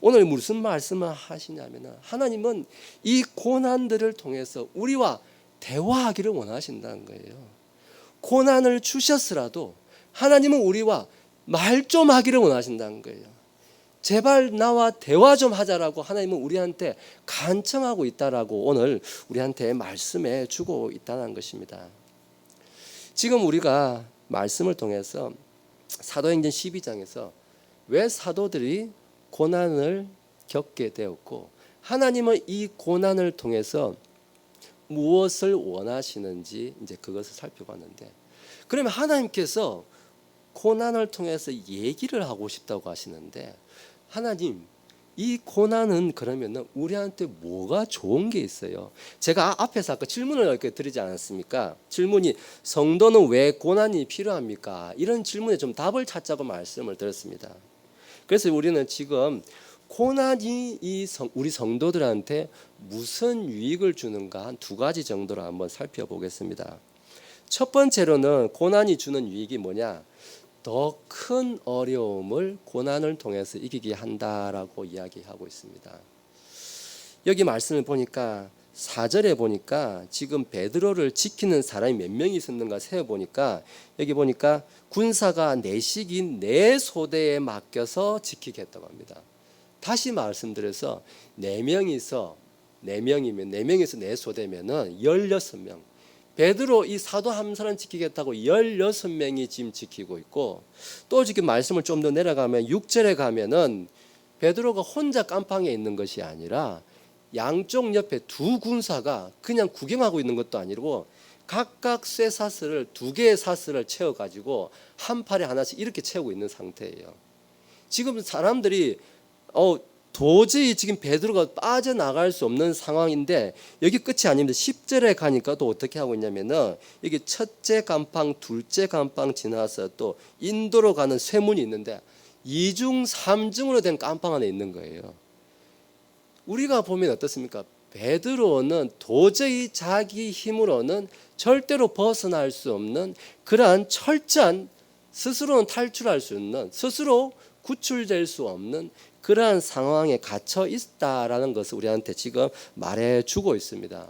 오늘 무슨 말씀을 하시냐면은 하나님은 이 고난들을 통해서 우리와 대화하기를 원하신다는 거예요. 고난을 주셨으라도 하나님은 우리와 말 좀 하기를 원하신다는 거예요. 제발 나와 대화 좀 하자라고 하나님은 우리한테 간청하고 있다라고 오늘 우리한테 말씀해 주고 있다는 것입니다. 지금 우리가 말씀을 통해서 사도행전 12장에서 왜 사도들이 고난을 겪게 되었고 하나님은 이 고난을 통해서 무엇을 원하시는지 이제 그것을 살펴봤는데 그러면 하나님께서 고난을 통해서 얘기를 하고 싶다고 하시는데 하나님 이 고난은 그러면은 우리한테 뭐가 좋은 게 있어요? 제가 앞에서 아까 질문을 이렇게 드리지 않았습니까? 질문이 성도는 왜 고난이 필요합니까? 이런 질문에 좀 답을 찾자고 말씀을 드렸습니다. 그래서 우리는 지금 고난이 이 성, 우리 성도들한테 무슨 유익을 주는가 한 두 가지 정도로 한번 살펴보겠습니다. 첫 번째로는 고난이 주는 유익이 뭐냐? 더 큰 어려움을 고난을 통해서 이기게 한다라고 이야기하고 있습니다. 여기 말씀을 보니까 4절에 보니까 지금 베드로를 지키는 사람이 몇 명이 있었는가 세어 보니까 여기 보니까 군사가 내식인 네 소대에 맡겨서 지키겠다고 합니다. 다시 말씀드려서 네 명이서 네 명이면 네 명에서 네 소대면은 16명. 베드로 이 사도 한 사람 지키겠다고 16명이 지금 지키고 있고 또 지금 말씀을 좀 더 내려가면 6절에 가면은 베드로가 혼자 깜방에 있는 것이 아니라 양쪽 옆에 두 군사가 그냥 구경하고 있는 것도 아니고 각각 쇠 사슬을 두 개의 사슬을 채워 가지고 한 팔에 하나씩 이렇게 채우고 있는 상태예요. 지금 사람들이 어 도저히 지금 베드로가 빠져나갈 수 없는 상황인데 여기 끝이 아닙니다. 10절에 가니까 또 어떻게 하고 있냐면은 여기 첫째 감방, 둘째 감방 지나서 또 인도로 가는 쇠문이 있는데 이중 삼중으로 된 감방 안에 있는 거예요. 우리가 보면 어떻습니까? 베드로는 도저히 자기 힘으로는 절대로 벗어날 수 없는 그러한 철저한 스스로는 탈출할 수 있는 스스로 구출될 수 없는 그러한 상황에 갇혀 있다라는 것을 우리한테 지금 말해 주고 있습니다.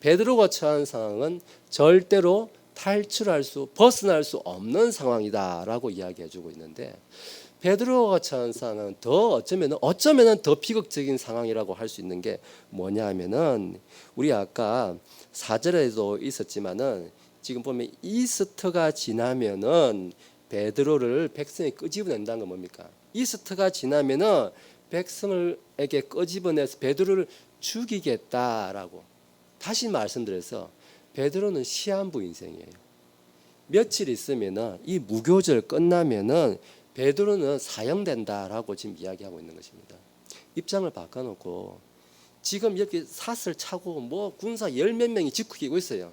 베드로가 처한 상황은 절대로 탈출할 수 벗어날 수 없는 상황이다라고 이야기해 주고 있는데 베드로가 처한 상황은 더 어쩌면 어쩌면은 더 비극적인 상황이라고 할 수 있는 게 뭐냐면은 우리 아까 사절에도 있었지만은 지금 보면 이스트가 지나면은 베드로를 백성이 끄집어낸다는 건 뭡니까? 이스트가 지나면은 백성을에게 끄집어내서 베드로를 죽이겠다라고 다시 말씀드려서 베드로는 시한부 인생이에요. 며칠 있으면은 이 무교절 끝나면은 베드로는 사형된다라고 지금 이야기하고 있는 것입니다. 입장을 바꿔놓고 지금 이렇게 삿을 차고 뭐 군사 열 몇 명이 지키고 있어요.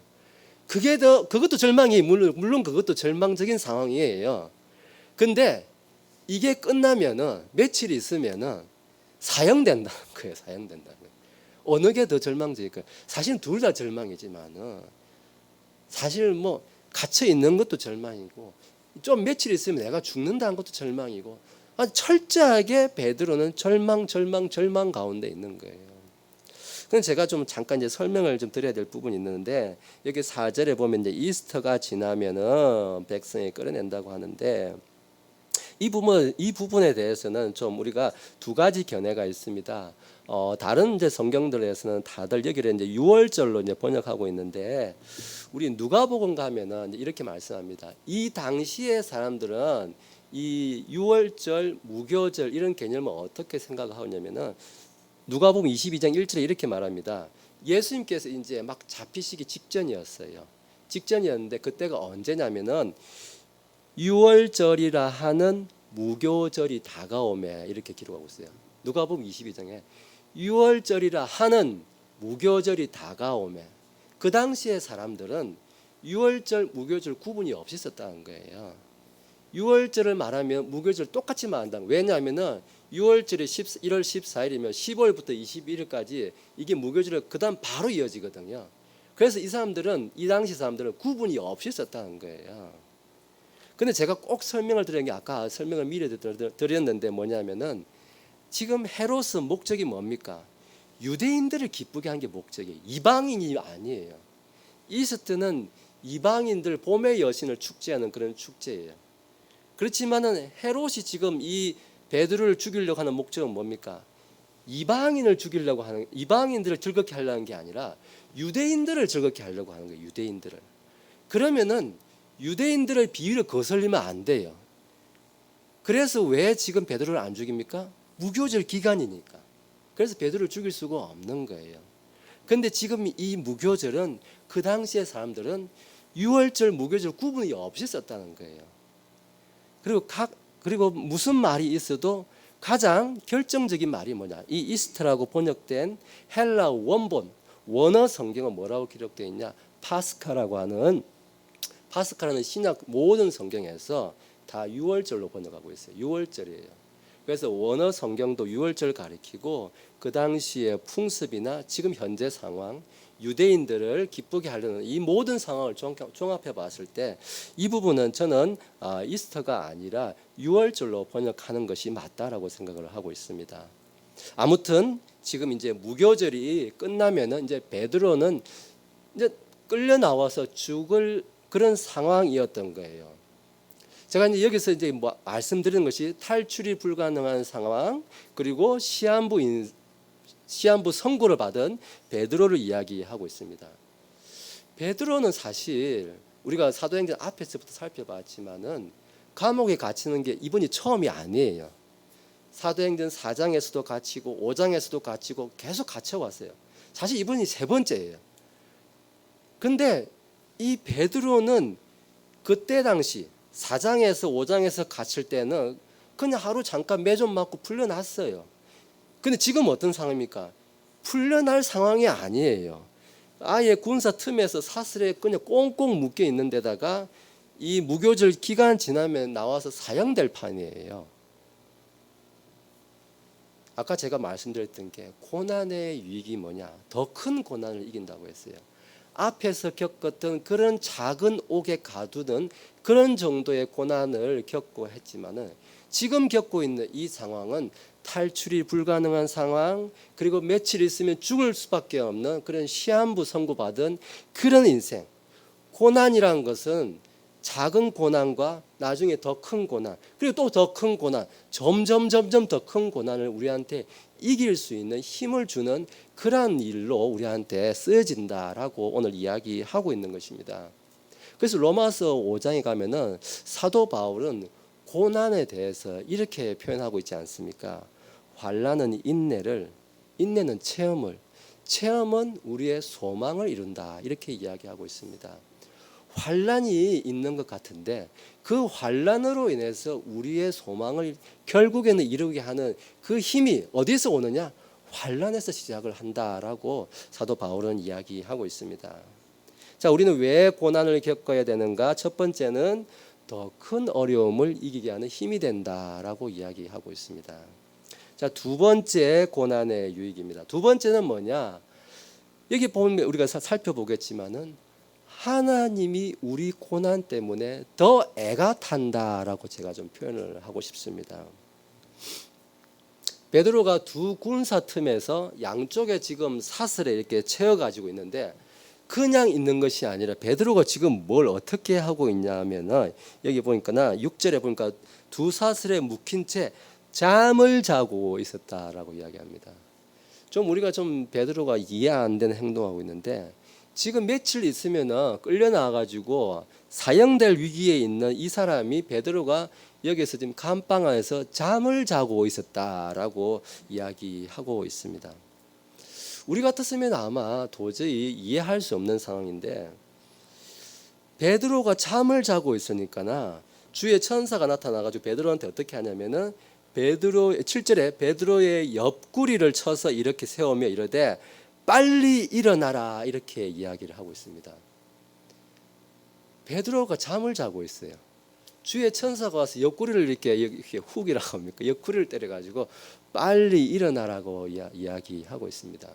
그게 더 그것도 절망이 물론 물론 그것도 절망적인 상황이에요. 근데 이게 끝나면은 며칠 있으면은 사형된다는 거예요. 사형된다는 거예요. 어느 게 더 절망적일까요? 사실 둘 다 절망이지만은 사실 뭐 갇혀 있는 것도 절망이고 좀 며칠 있으면 내가 죽는다는 것도 절망이고 철저하게 베드로는 절망 절망 절망 가운데 있는 거예요. 그럼 제가 좀 잠깐 이제 설명을 좀 드려야 될 부분이 있는데 여기 4절에 보면 이제 이스터가 지나면은 백성이 끌어낸다고 하는데 이 부분 이 부분에 대해서는 좀 우리가 두 가지 견해가 있습니다. 어, 다른 이제 성경들에서는 다들 여기를 이제 6월절로 이제 번역하고 있는데 우리 누가복음 가면은 이렇게 말씀합니다. 이 당시의 사람들은 이 6월절, 무교절 이런 개념을 어떻게 생각하냐면은 누가복음 22장 1절에 이렇게 말합니다. 예수님께서 이제 막 잡히시기 직전이었어요. 직전이었는데 그때가 언제냐면은 6월절이라 하는 무교절이 다가오매 이렇게 기록하고 있어요. 누가복음 22장에 6월절이라 하는 무교절이 다가오매 그 당시의 사람들은 6월절 무교절 구분이 없이 썼다는 거예요. 6월절을 말하면 무교절 똑같이 말한다. 왜냐하면은 6월절이 1월 14일이면 10월부터 21일까지 이게 무교절이 그다음 바로 이어지거든요. 그래서 이 사람들은 이 당시 사람들은 구분이 없이 썼다는 거예요. 근데 제가 꼭 설명을 드린 게 아까 설명을 미리 드렸는데 뭐냐면은 지금 헤롯은 목적이 뭡니까? 유대인들을 기쁘게 한 게 목적이에요. 이방인이 아니에요. 이스트는 이방인들 봄의 여신을 축제하는 그런 축제예요. 그렇지만은 헤롯이 지금 이 베드로를 죽이려고 하는 목적은 뭡니까? 이방인을 죽이려고 하는 이방인들을 즐겁게 하려는 게 아니라 유대인들을 즐겁게 하려고 하는 거예요. 유대인들을. 그러면은 유대인들의 비위를 거슬리면 안 돼요. 그래서 왜 지금 베드로를 안 죽입니까? 무교절 기간이니까. 그래서 베드로를 죽일 수가 없는 거예요. 근데 지금 이 무교절은 그 당시의 사람들은 유월절, 무교절 구분이 없이 썼다는 거예요. 그리고 각 그리고 무슨 말이 있어도 가장 결정적인 말이 뭐냐? 이 이스트라고 번역된 헬라 원본 원어 성경은 뭐라고 기록되어 있냐? 파스카라고 하는 파스카라는 신약 모든 성경에서 다 유월절로 번역하고 있어요. 유월절이에요. 그래서 원어 성경도 유월절 가리키고 그 당시의 풍습이나 지금 현재 상황 유대인들을 기쁘게 하려는 이 모든 상황을 종합해 봤을 때 이 부분은 저는 아, 이스터가 아니라 유월절로 번역하는 것이 맞다라고 생각을 하고 있습니다. 아무튼 지금 이제 무교절이 끝나면은 이제 베드로는 이제 끌려 나와서 죽을 그런 상황이었던 거예요. 제가 이제 여기서 이제 뭐 말씀드리는 것이 탈출이 불가능한 상황 그리고 시한부 인, 시한부 선고를 받은 베드로를 이야기하고 있습니다. 베드로는 사실 우리가 사도행전 앞에서부터 살펴봤지만은 감옥에 갇히는 게 이번이 처음이 아니에요. 사도행전 4장에서도 갇히고 5장에서도 갇히고 계속 갇혀 왔어요. 사실 이번이 세 번째예요. 근데 이 베드로는 그때 당시 4장에서 5장에서 갇힐 때는 그냥 하루 잠깐 매좀 맞고 풀려났어요. 근데 지금 어떤 상황입니까? 풀려날 상황이 아니에요. 아예 군사 틈에서 사슬에 그냥 꽁꽁 묶여 있는 데다가 이 무교절 기간 지나면 나와서 사형될 판이에요. 아까 제가 말씀드렸던 게 고난의 위기 뭐냐? 더 큰 고난을 이긴다고 했어요. 앞에서 겪었던 그런 작은 옥에 가두는 그런 정도의 고난을 겪고 했지만은 지금 겪고 있는 이 상황은 탈출이 불가능한 상황 그리고 며칠 있으면 죽을 수밖에 없는 그런 시한부 선고받은 그런 인생 고난이란 것은 작은 고난과 나중에 더 큰 고난 그리고 또 더 큰 고난 점점 점점 더 큰 고난을 우리한테 이길 수 있는 힘을 주는 그러한 일로 우리한테 쓰여진다라고 오늘 이야기하고 있는 것입니다. 그래서 로마서 5장에 가면은 사도 바울은 고난에 대해서 이렇게 표현하고 있지 않습니까? 환란은 인내를 인내는 체험을 체험은 우리의 소망을 이룬다 이렇게 이야기하고 있습니다. 환란이 있는 것 같은데 그 환란으로 인해서 우리의 소망을 결국에는 이루게 하는 그 힘이 어디서 오느냐? 환란에서 시작을 한다라고 사도 바울은 이야기하고 있습니다. 자, 우리는 왜 고난을 겪어야 되는가? 첫 번째는 더 큰 어려움을 이기게 하는 힘이 된다라고 이야기하고 있습니다. 자, 두 번째 고난의 유익입니다. 두 번째는 뭐냐? 여기 보면 우리가 살펴보겠지만은 하나님이 우리 고난 때문에 더 애가 탄다라고 제가 좀 표현을 하고 싶습니다. 베드로가 두 군사 틈에서 양쪽에 지금 사슬에 이렇게 채워 가지고 있는데 그냥 있는 것이 아니라 베드로가 지금 뭘 어떻게 하고 있냐면은 여기 보니까나 6절에 보니까 두 사슬에 묶인 채 잠을 자고 있었다라고 이야기합니다. 좀 우리가 좀 베드로가 이해 안 되는 행동하고 있는데 지금 며칠 있으면은 끌려 나와 가지고 사형될 위기에 있는 이 사람이 베드로가 여기서 지금 감방 안에서 잠을 자고 있었다라고 이야기하고 있습니다. 우리 같았으면 아마 도저히 이해할 수 없는 상황인데 베드로가 잠을 자고 있으니까나 주의 천사가 나타나 가지고 베드로한테 어떻게 하냐면은 베드로 7절에 베드로의 옆구리를 쳐서 이렇게 세우며 이르되 빨리 일어나라 이렇게 이야기를 하고 있습니다. 베드로가 잠을 자고 있어요. 주의 천사가 와서 옆구리를 이렇게 이렇게 훅이라고 합니까? 옆구리를 때려 가지고 빨리 일어나라고 이야기하고 있습니다.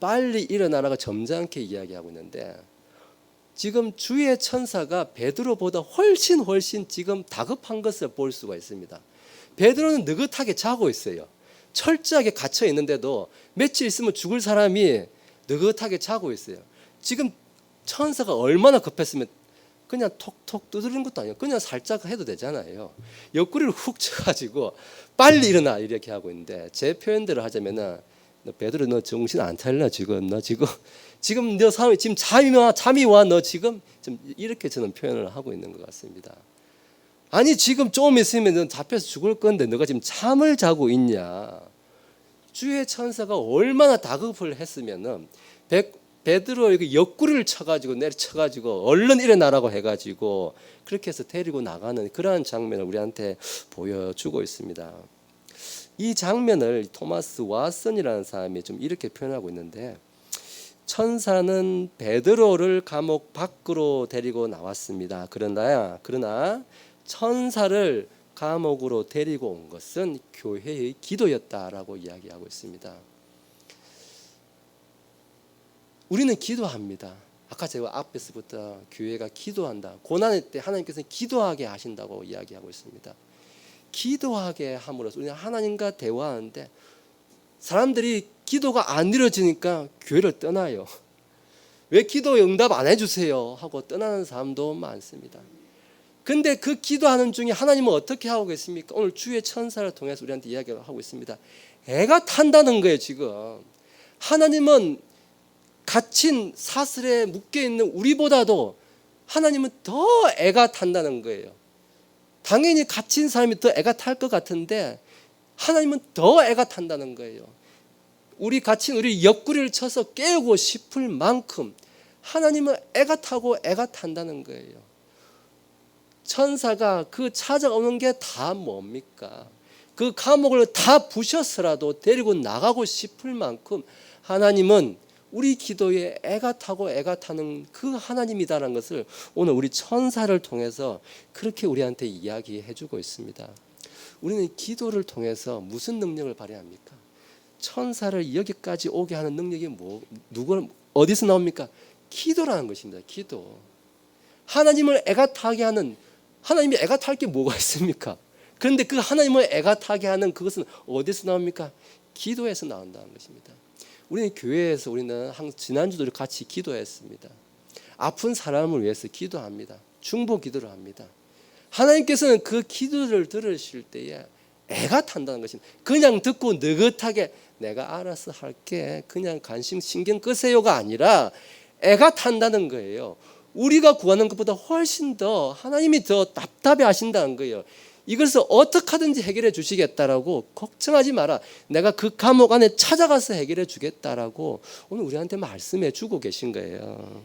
빨리 일어나라고 점잖게 이야기하고 있는데 지금 주의 천사가 베드로보다 훨씬 훨씬 지금 다급한 것을 볼 수가 있습니다. 베드로는 느긋하게 자고 있어요. 철저하게 갇혀 있는데도 며칠 있으면 죽을 사람이 느긋하게 자고 있어요. 지금 천사가 얼마나 급했으면 그냥 톡톡 두드리는 것도 아니고 그냥 살짝 해도 되잖아요. 옆구리를 훅 쳐가지고 빨리 일어나 이렇게 하고 있는데 제 표현대로 하자면은 너 베드로 너 정신 안 차리나 지금 너 지금 지금 너 삶이 지금 잠이 와 잠이 와 너 지금 좀 이렇게 저는 표현을 하고 있는 것 같습니다. 아니 지금 좀 있으면 너 잡혀서 죽을 건데 너가 지금 잠을 자고 있냐? 주의 천사가 얼마나 다급을 했으면은 백 베드로 이렇게 옆구리를 쳐가지고 내려쳐가지고 얼른 일어나라고 해가지고 그렇게 해서 데리고 나가는 그러한 장면을 우리한테 보여주고 있습니다. 이 장면을 토마스 왓슨이라는 사람이 좀 이렇게 표현하고 있는데 천사는 베드로를 감옥 밖으로 데리고 나왔습니다. 그러나 그러나 천사를 감옥으로 데리고 온 것은 교회의 기도였다라고 이야기하고 있습니다. 우리는 기도합니다. 아까 제가 앞에서부터 교회가 기도한다. 고난의 때 하나님께서는 기도하게 하신다고 이야기하고 있습니다. 기도하게 함으로써 우리는 하나님과 대화하는데 사람들이 기도가 안 이루어지니까 교회를 떠나요. 왜 기도 응답 안 해주세요? 하고 떠나는 사람도 많습니다. 근데 그 기도하는 중에 하나님은 어떻게 하고 계십니까? 오늘 주의 천사를 통해서 우리한테 이야기를 하고 있습니다. 애가 탄다는 거예요, 지금. 하나님은 갇힌 사슬에 묶여 있는 우리보다도 하나님은 더 애가 탄다는 거예요. 당연히 갇힌 사람이 더 애가 탈 것 같은데 하나님은 더 애가 탄다는 거예요. 우리 갇힌 우리 옆구리를 쳐서 깨우고 싶을 만큼 하나님은 애가 타고 애가 탄다는 거예요. 천사가 그 찾아오는 게 다 뭡니까? 그 감옥을 다 부셔서라도 데리고 나가고 싶을 만큼 하나님은 우리 기도에 애가 타고 애가 타는 그 하나님이다라는 것을 오늘 우리 천사를 통해서 그렇게 우리한테 이야기해 주고 있습니다. 우리는 기도를 통해서 무슨 능력을 발휘합니까? 천사를 여기까지 오게 하는 능력이 뭐 누구 어디서 나옵니까? 기도라는 것입니다. 기도. 하나님을 애가 타게 하는 하나님이 애가 탈 게 뭐가 있습니까? 그런데 그 하나님을 애가 타게 하는 그것은 어디서 나옵니까? 기도에서 나온다는 것입니다. 우리는 교회에서 우리는 한 지난주도 같이 기도했습니다. 아픈 사람을 위해서 기도합니다. 중보 기도를 합니다. 하나님께서는 그 기도를 들으실 때에 애가 탄다는 것입니다. 그냥 듣고 느긋하게 내가 알아서 할게 그냥 관심 신경 끄세요가 아니라 애가 탄다는 거예요. 우리가 구하는 것보다 훨씬 더 하나님이 더 답답해 하신다는 거예요. 이것을 어떻게 하든지 해결해 주시겠다라고 걱정하지 마라. 내가 그 감옥 안에 찾아가서 해결해 주겠다라고 오늘 우리한테 말씀해 주고 계신 거예요.